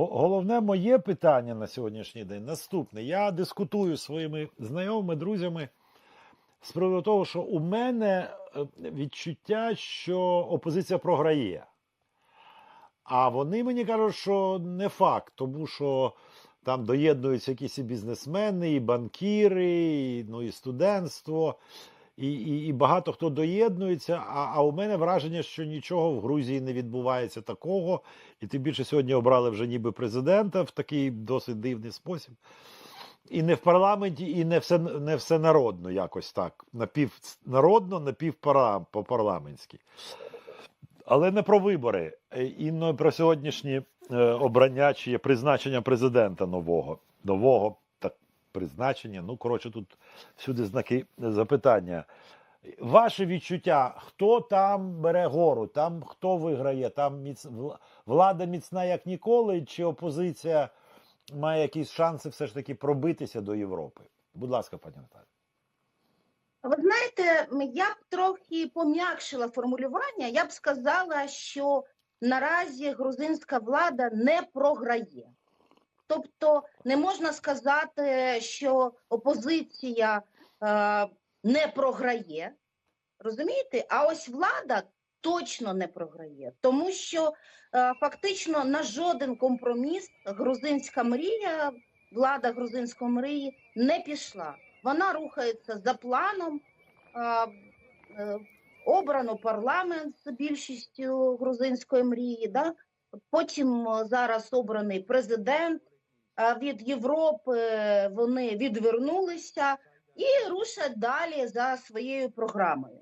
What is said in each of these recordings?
Го- Головне моє питання на сьогоднішній день наступне. Я дискутую своїми знайомими, друзями з приводу того, що у мене е, відчуття, що опозиція програє. А вони мені кажуть, що не факт, тому що там доєднуються якісь і бізнесмени, і банкіри, і, ну, і студентство, і, і, і багато хто доєднується. А, а у мене враження, що нічого в Грузії не відбувається такого. І тим більше сьогодні обрали вже ніби президента в такий досить дивний спосіб. І не в парламенті, і не все, не всенародно якось так. Напівнародно, напівпарламентськи. Але не про вибори, е, і не про сьогоднішні е, обрання чи призначення президента нового. Нового призначення. Ну, коротше, тут всюди знаки запитання. Ваше відчуття, хто там бере гору, там хто виграє, там міц... влада міцна як ніколи, чи опозиція має якісь шанси все ж таки пробитися до Європи? Будь ласка, пані Наталі. Ви знаєте, я б трохи пом'якшила формулювання. Я б сказала, що наразі грузинська влада не програє. Тобто не можна сказати, що опозиція е, не програє. Розумієте? А ось влада точно не програє, тому що е, фактично на жоден компроміс грузинська мрія, влада грузинської мрії не пішла. Вона рухається за планом. е, е, Обрано парламент з більшістю грузинської мрії. Да? Потім е, зараз обраний президент. А від Європи вони відвернулися і рушать далі за своєю програмою.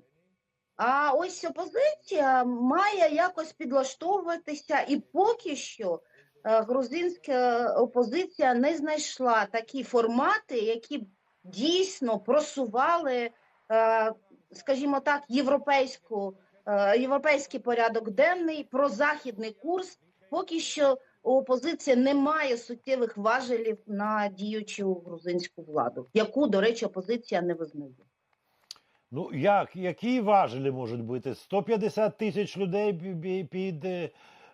А ось опозиція має якось підлаштовуватися, і поки що е, грузинська опозиція не знайшла такі формати, які дійсно просували, е, скажімо так, європейську, е, європейський порядок денний, прозахідний курс. Поки що у опозиції немає суттєвих важелів на діючу грузинську владу, яку, до речі, опозиція не визнає. Ну, як, які важелі можуть бути? 150 тисяч людей пі- пі- під е,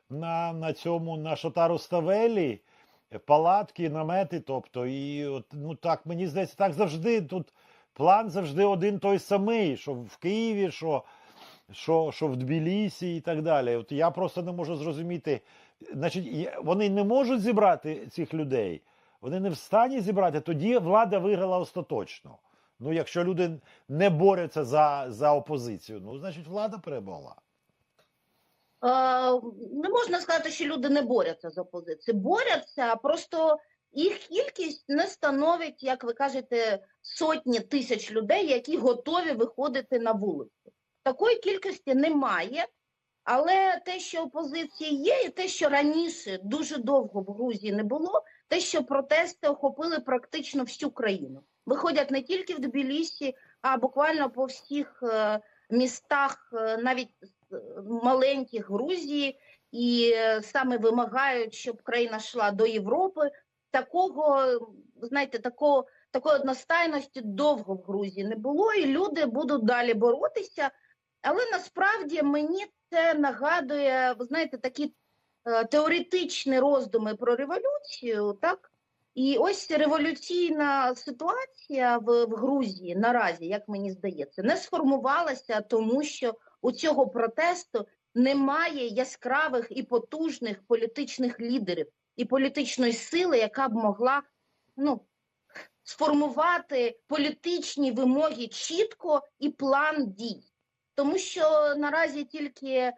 на, на цьому на Шотару Ставелі, палатки, намети. Тобто, і от, ну так мені здається, так завжди тут план завжди один той самий, що в Києві, що, що, що в Тбілісі і так далі. От я просто не можу зрозуміти. Значить, вони не можуть зібрати цих людей, вони не в стані зібрати, тоді влада виграла остаточно. Ну, якщо люди не борються за, за опозицію, ну, значить, влада перемогла. Не можна сказати, що люди не борються з опозицією. Борються, просто їх кількість не становить, як ви кажете, сотні тисяч людей, які готові виходити на вулицю. Такої кількості немає. Але те, що опозиція є, і те, що раніше дуже довго в Грузії не було, те, що протести охопили практично всю країну. Виходять не тільки в Тбілісі, а буквально по всіх е, містах, е, навіть е, маленьких Грузії, і саме вимагають, щоб країна йшла до Європи. Такого, знаєте, такого, такої одностайності довго в Грузії не було, і люди будуть далі боротися. Але насправді мені це нагадує, ви знаєте, такі е, теоретичні роздуми про революцію, так? І ось революційна ситуація в, в Грузії наразі, як мені здається, не сформувалася, тому що у цього протесту немає яскравих і потужних політичних лідерів і політичної сили, яка б могла ну, сформувати політичні вимоги чітко і план дій. Тому що наразі тільки е,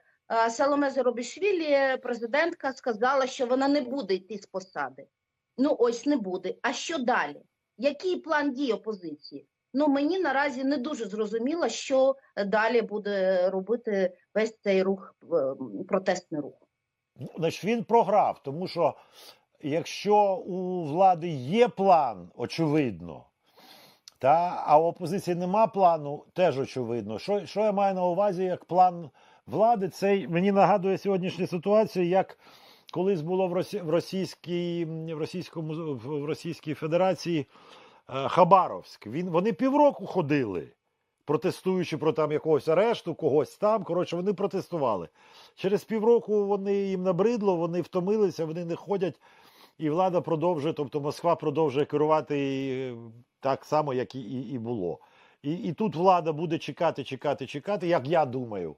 Саломе Зоробішвілі, президентка, сказала, що вона не буде йти з посади. Ну ось не буде. А що далі? Який план дій опозиції? Ну мені наразі не дуже зрозуміло, що далі буде робити весь цей рух, е, протестний рух. Ну, Значить, він програв, тому що якщо у влади є план, очевидно, та, а у опозиції нема плану, теж очевидно. Що, що я маю на увазі як план влади? Це мені нагадує сьогоднішню ситуацію, як колись було в, Росі, в, російській, в, російському, в Російській Федерації е, Хабаровськ. Він, вони півроку ходили. протестуючи про там якогось арешту, когось там. Коротше, вони протестували. Через півроку вони їм набридло, вони втомилися, вони не ходять, і влада продовжує, тобто Москва продовжує керувати так само, як і, і, і було. І, і тут влада буде чекати, чекати, чекати, як я думаю.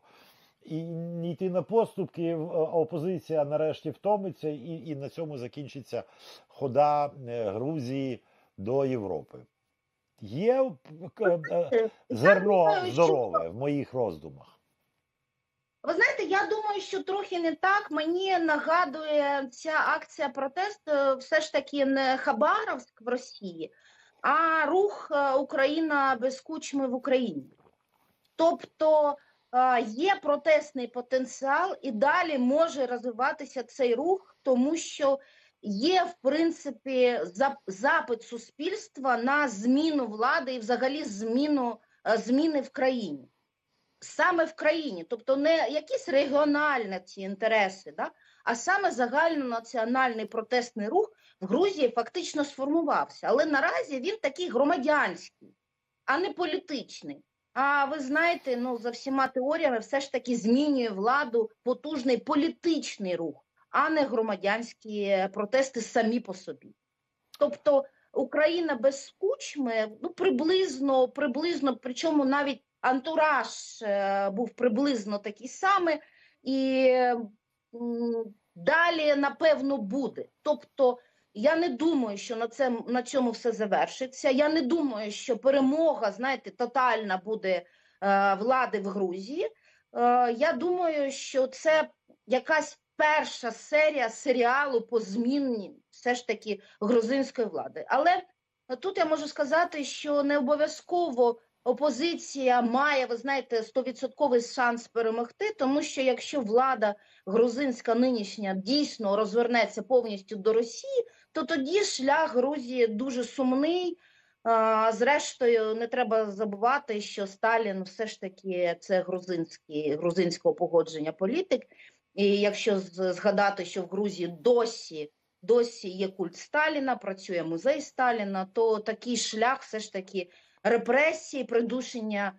І не йти на поступки, опозиція нарешті втомиться, і, і на цьому закінчиться хода е, Грузії до Європи. Є е, е, зерно здорове в моїх роздумах. Ви знаєте, я думаю, що трохи не так. Мені нагадує ця акція протесту все ж таки не Хабаровськ в Росії, а рух е, Україна без кучми в Україні. Тобто е, є протестний потенціал, і далі може розвиватися цей рух, тому що є, в принципі, запит суспільства на зміну влади і взагалі зміну е, зміни в країні саме в країні, тобто не якісь регіональні ці інтереси, да? а саме загальнонаціональний протестний рух в Грузії фактично сформувався. Але наразі він такий громадянський, а не політичний. А ви знаєте, ну за всіма теоріями, все ж таки змінює владу потужний політичний рух, а не громадянські протести самі по собі. Тобто Україна без кучми, ну приблизно, приблизно, причому навіть антураж е, був приблизно такий самий, і далі, напевно, буде. Тобто, я не думаю, що на, це, на цьому все завершиться. Я не думаю, що перемога, знаєте, тотальна буде е, влади в Грузії. Е, я думаю, що це якась перша серія серіалу по зміні все ж таки грузинської влади. Але тут я можу сказати, що не обов'язково опозиція має, ви знаєте, стовідсотковий шанс перемогти, тому що якщо влада грузинська нинішня дійсно розвернеться повністю до Росії, то тоді шлях Грузії дуже сумний. Зрештою, не треба забувати, що Сталін все ж таки це грузинський, грузинського погодження політик. І якщо згадати, що в Грузії досі, досі є культ Сталіна, працює музей Сталіна, то такий шлях все ж таки репресії, придушення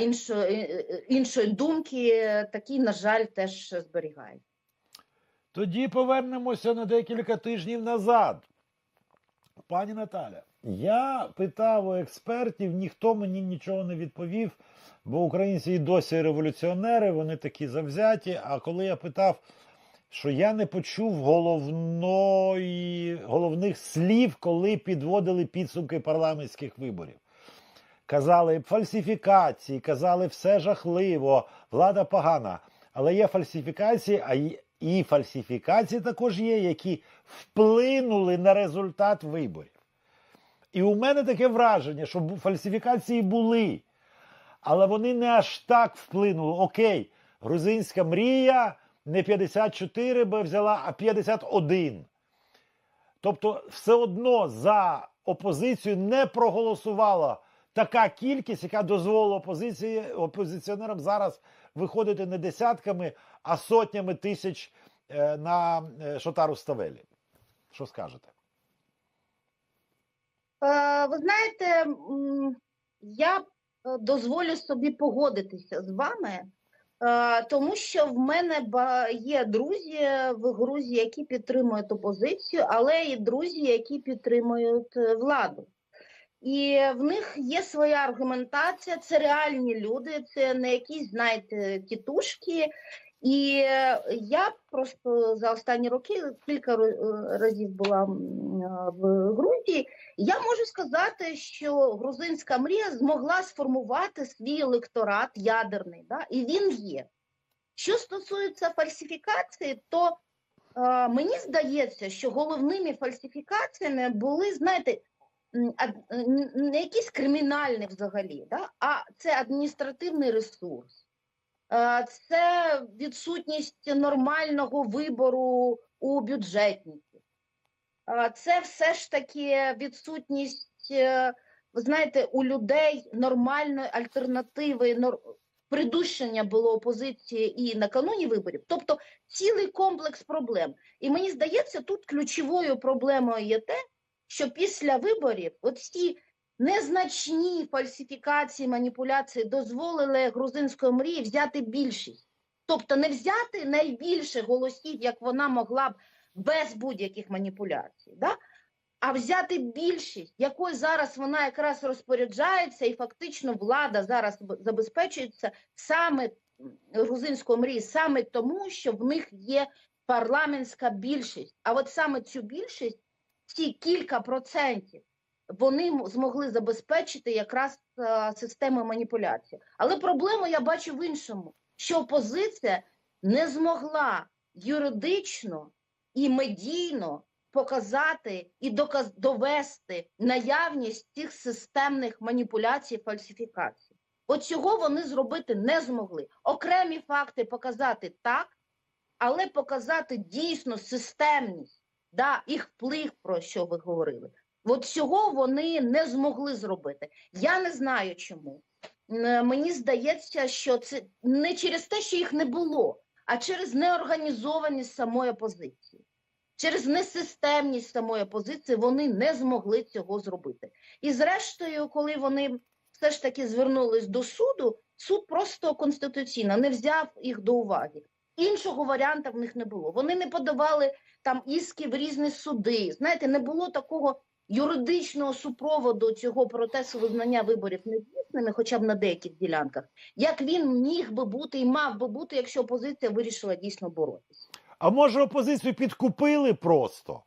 іншої, е, е, іншої думки, такий, на жаль, теж зберігає. Тоді повернемося на декілька тижнів назад. Пані Наталя, я питав у експертів, ніхто мені нічого не відповів, бо українці і досі революціонери, вони такі завзяті. А коли я питав, що я не почув головної, головних слів, коли підводили підсумки парламентських виборів. Казали фальсифікації, казали все жахливо, влада погана. Але є фальсифікації, а і фальсифікації також є, які вплинули на результат виборів. І у мене таке враження, що фальсифікації були, але вони не аж так вплинули. Окей, грузинська мрія не 54 би взяла, а 51. Тобто, все одно за опозицію не проголосувала така кількість, яка дозволила опозиції, опозиціонерам зараз виходити не десятками, а сотнями тисяч е, на е, Шотару Ставелі. Що скажете? Е, Ви знаєте, я дозволю собі погодитися з вами, тому що в мене є друзі в Грузії, які підтримують опозицію, але і друзі, які підтримують владу. І в них є своя аргументація, це реальні люди, це не якісь, знаєте, тітушки. І я просто за останні роки кілька разів була в Грузії. Я можу сказати, що грузинська мрія змогла сформувати свій електорат ядерний, да? і він є. Що стосується фальсифікації, то е, мені здається, що головними фальсифікаціями були, знаєте, не якісь кримінальні взагалі, да? а це адміністративний ресурс. Е, Це відсутність нормального вибору у бюджетників. Це все ж таки відсутність, е, ви знаєте, у людей нормальної альтернативи, придушення було опозиції і накануні виборів. Тобто цілий комплекс проблем. І мені здається, тут ключовою проблемою є те, що після виборів всі незначні фальсифікації, маніпуляції дозволили грузинської мрії взяти більшість. Тобто не взяти найбільше голосів, як вона могла б без будь-яких маніпуляцій, да? а взяти більшість, якою зараз вона якраз розпоряджається, і фактично влада зараз забезпечується саме грузинською мрії, саме тому, що в них є парламентська більшість. А от саме цю більшість, ці кілька процентів, вони змогли забезпечити якраз е, систему маніпуляції. Але проблему я бачу в іншому, що опозиція не змогла юридично і медійно показати і доказ довести наявність цих системних маніпуляцій, фальсифікацій. От цього вони зробити не змогли. Окремі факти показати так, але показати дійсно системність, да, їх вплив, про що ви говорили. От цього вони не змогли зробити. Я не знаю чому. Мені здається, що це не через те, що їх не було, а через неорганізованість самої опозиції. Через несистемність самої опозиції вони не змогли цього зробити. І зрештою, коли вони все ж таки звернулись до суду, суд просто конституційно не взяв їх до уваги. Іншого варіанта в них не було. Вони не подавали там іски в різні суди. Знаєте, не було такого юридичного супроводу цього процесу визнання виборів недійсними, хоча б на деяких ділянках, як він міг би бути і мав би бути, якщо опозиція вирішила дійсно боротися. А може опозицію підкупили просто?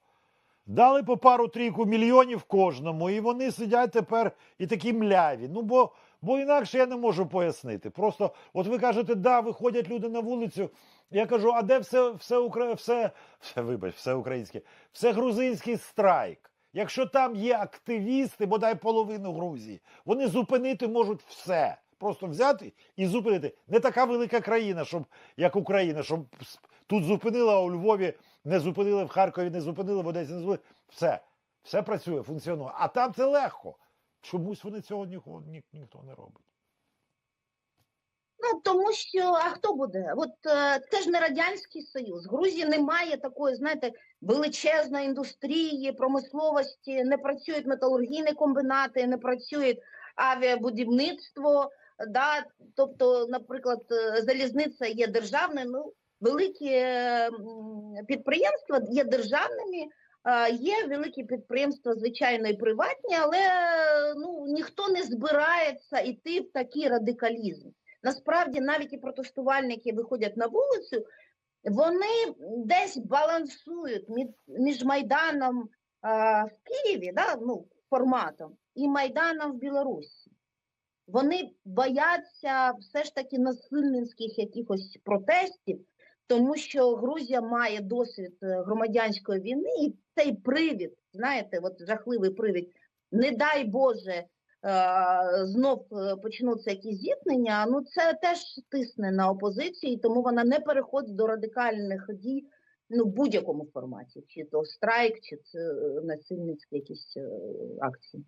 Дали по пару-трійку мільйонів кожному, і вони сидять тепер і такі мляві. Ну бо, бо інакше я не можу пояснити. Просто, от ви кажете, да, виходять люди на вулицю. Я кажу, а де все, все, укра... все, все, вибач, все українське, все грузинський страйк. Якщо там є активісти, бодай половину Грузії, вони зупинити можуть все. Просто взяти і зупинити. Не така велика країна, щоб як Україна, щоб тут зупинила, а у Львові не зупинили, в Харкові не зупинили, в Одесі не зупинили. Все, все працює, функціонує. А там це легко. Чомусь вони цього ніхто, ні, ніхто не робить. Ну тому що а хто буде? От е, це ж не радянський союз. В Грузії немає такої, знаєте, величезної індустрії, промисловості, не працюють металургійні комбінати, не працює авіабудівництво. Да? Тобто, наприклад, е, залізниця є державною. Ну великі підприємства є державними. Е, Є великі підприємства, звичайно, і приватні, але е, ну ніхто не збирається йти в такий радикалізм. Насправді навіть і протестувальники виходять на вулицю, вони десь балансують між, Майданом а, в Києві, да, ну, форматом, і Майданом в Білорусі. Вони бояться все ж таки насильницьких якихось протестів, тому що Грузія має досвід е, громадянської війни, і цей привід, знаєте, от жахливий привід, не дай Боже, е, знов е, почнуться якісь зіткнення, ну це теж тисне на опозицію, тому вона не переходить до радикальних дій ну, в будь-якому форматі, чи то страйк, чи це насильницькі якісь акції.